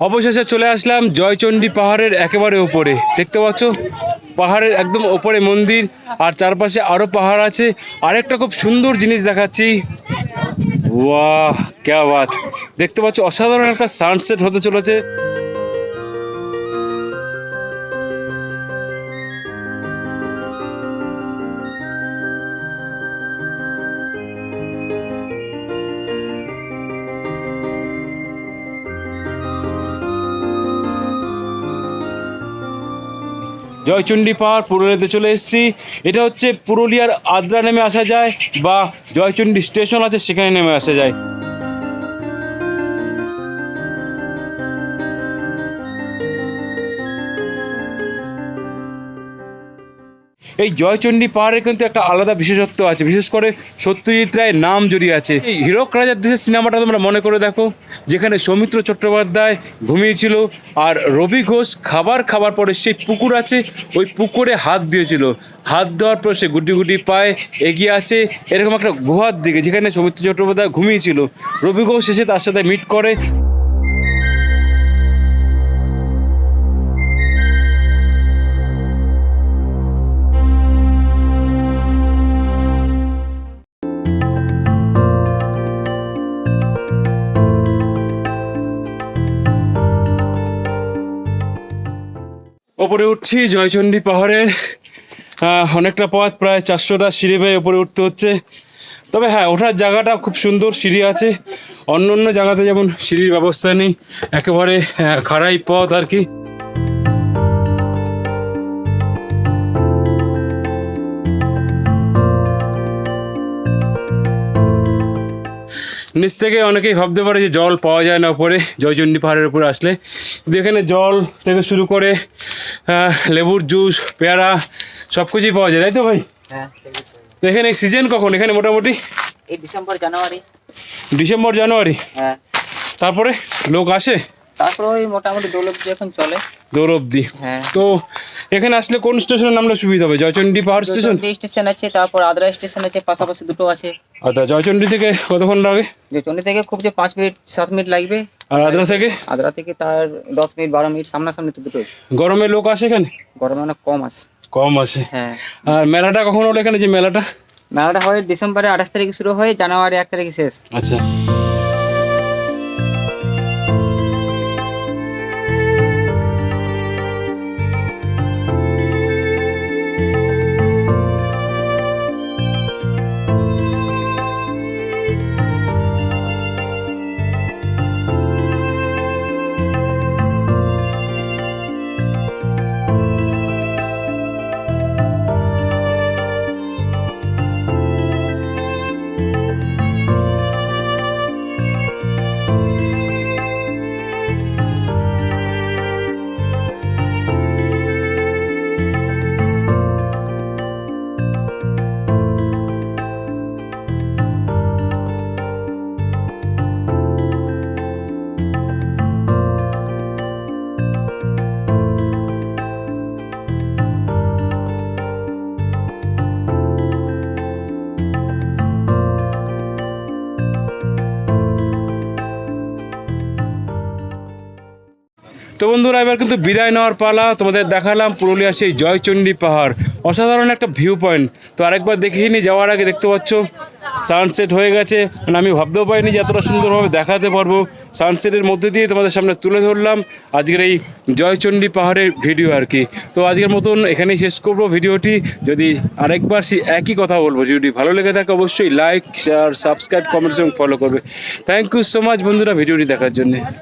অবশেষে চলে আসলাম জয়চণ্ডী পাহাড়ের একেবারে ওপরে দেখতে পাচ্ছ? পাহাড়ের একদম ওপরে মন্দির, আর চারপাশে আরও পাহাড় আছে। আরেকটা খুব সুন্দর জিনিস দেখাচ্ছি। ওয়াহ, ক্যা বাত। দেখতে পাচ্ছ? অসাধারণ একটা সানসেট হতে চলেছে। জয়চণ্ডী পাহাড়, পুরুলিয়াতে চলে এসেছি। এটা হচ্ছে পুরুলিয়ার আদ্রা নেমে আসা যায় বা জয়চণ্ডী স্টেশন আছে, সেখানে নেমে আসা যায়। এই জয়চণ্ডী পাহাড়ের কিন্তু একটা আলাদা বিশেষত্ব আছে। বিশেষ করে সত্যজিৎ রায়ের নাম জড়িয়ে আছে। এই হীরক রাজার দেশের সিনেমাটা তোমরা মনে করে দেখো, যেখানে সৌমিত্র চট্টোপাধ্যায় ঘুমিয়েছিল আর রবি ঘোষ খাবার খাবার পরে সেই পুকুর আছে, ওই পুকুরে হাত দিয়েছিল। হাত দেওয়ার পর সে গুটি গুটি পায়ে এগিয়ে আসে, এরকম একটা গুহার দিকে যেখানে সৌমিত্র চট্টোপাধ্যায় ঘুমিয়েছিল। রবি ঘোষ এসে তার সাথে মিট করে। ওপরে উঠছি, জয়চণ্ডী পাহাড়ের অনেকটা পথ, প্রায় চারশোটা সিঁড়ি বেয়ে ওপরে উঠতে হচ্ছে। তবে হ্যাঁ ওঠার জায়গাটা খুব সুন্দর, সিঁড়ি আছে। অন্য অন্য জায়গাতে যেমন সিঁড়ির ব্যবস্থা নেই, একেবারে খাড়াই পথ আর কি। নিচ থেকে অনেকেই ভাবতে পারে যে জল পাওয়া যায় না উপরে জয়চণ্ডী পাহাড়ের উপরে আসলে। কিন্তু এখানে জল থেকে শুরু করে লেবুর জুস পেয়ারা সব কিছুই পাওয়া যায় তাই তো ভাই? হ্যাঁ তো এখানে সিজন কখন? এখানে মোটামুটি? December January. December January. হ্যাঁ। তারপরে লোক আসে? তারপর ওই মোটামুটি এখন চলে। হ্যাঁ। তো এখানে আসলে কোন স্টেশনে নামলে সুবিধা হবে? জয়চণ্ডী পাহাড় স্টেশন? স্টেশন আছে তারপর আদ্রা স্টেশন আছে পাশাপাশি দুটো আছে। আচ্ছা জয়চণ্ডী থেকে কতক্ষণ লাগে? যে চন্ডী থেকে খুব যে পাঁচ মিনিট সাত মিনিট লাগবে। আর আদ্রা থেকে? আদ্রা থেকে তার দশ মিনিট বারো মিনিট সামনাসামনি তো দুটোই। গরমে লোক আসে এখানে? গরমে অনেক কম আছে কম আসে। হ্যাঁ। আর মেলাটা কখন হলো এখানে যে মেলাটা? মেলাটা হয় ডিসেম্বরে আঠাশ তারিখে শুরু হয় জানুয়ারি এক তারিখে শেষ। আচ্ছা। তো বন্ধুরা, এবার কিন্তু বিদায় নেওয়ার পালা। তোমাদের দেখালাম পুরুলিয়ার সেই জয়চণ্ডী পাহাড়। অসাধারণ একটা ভিউ পয়েন্ট তো আরেকবার দেখেই নি, যাওয়ার আগে দেখতে পাচ্ছ সানসেট হয়ে গেছে। মানে আমি ভাবতেও পারিনি যে এতটা সুন্দরভাবে দেখাতে পারব। সানসেটের মধ্যে দিয়ে তোমাদের সামনে তুলে ধরলাম আজকের এই জয়চণ্ডী পাহাড়ের ভিডিও আর কি। তো আজকের মতন এখানেই শেষ করব ভিডিওটি। যদি আরেকবার সেই একই কথা বলব ভিডিওটি ভালো লেগে থাকে অবশ্যই লাইক শেয়ার সাবস্ক্রাইব কমেন্টস এবং ফলো করবে। থ্যাংক ইউ সো মাচ বন্ধুরা ভিডিওটি দেখার জন্য।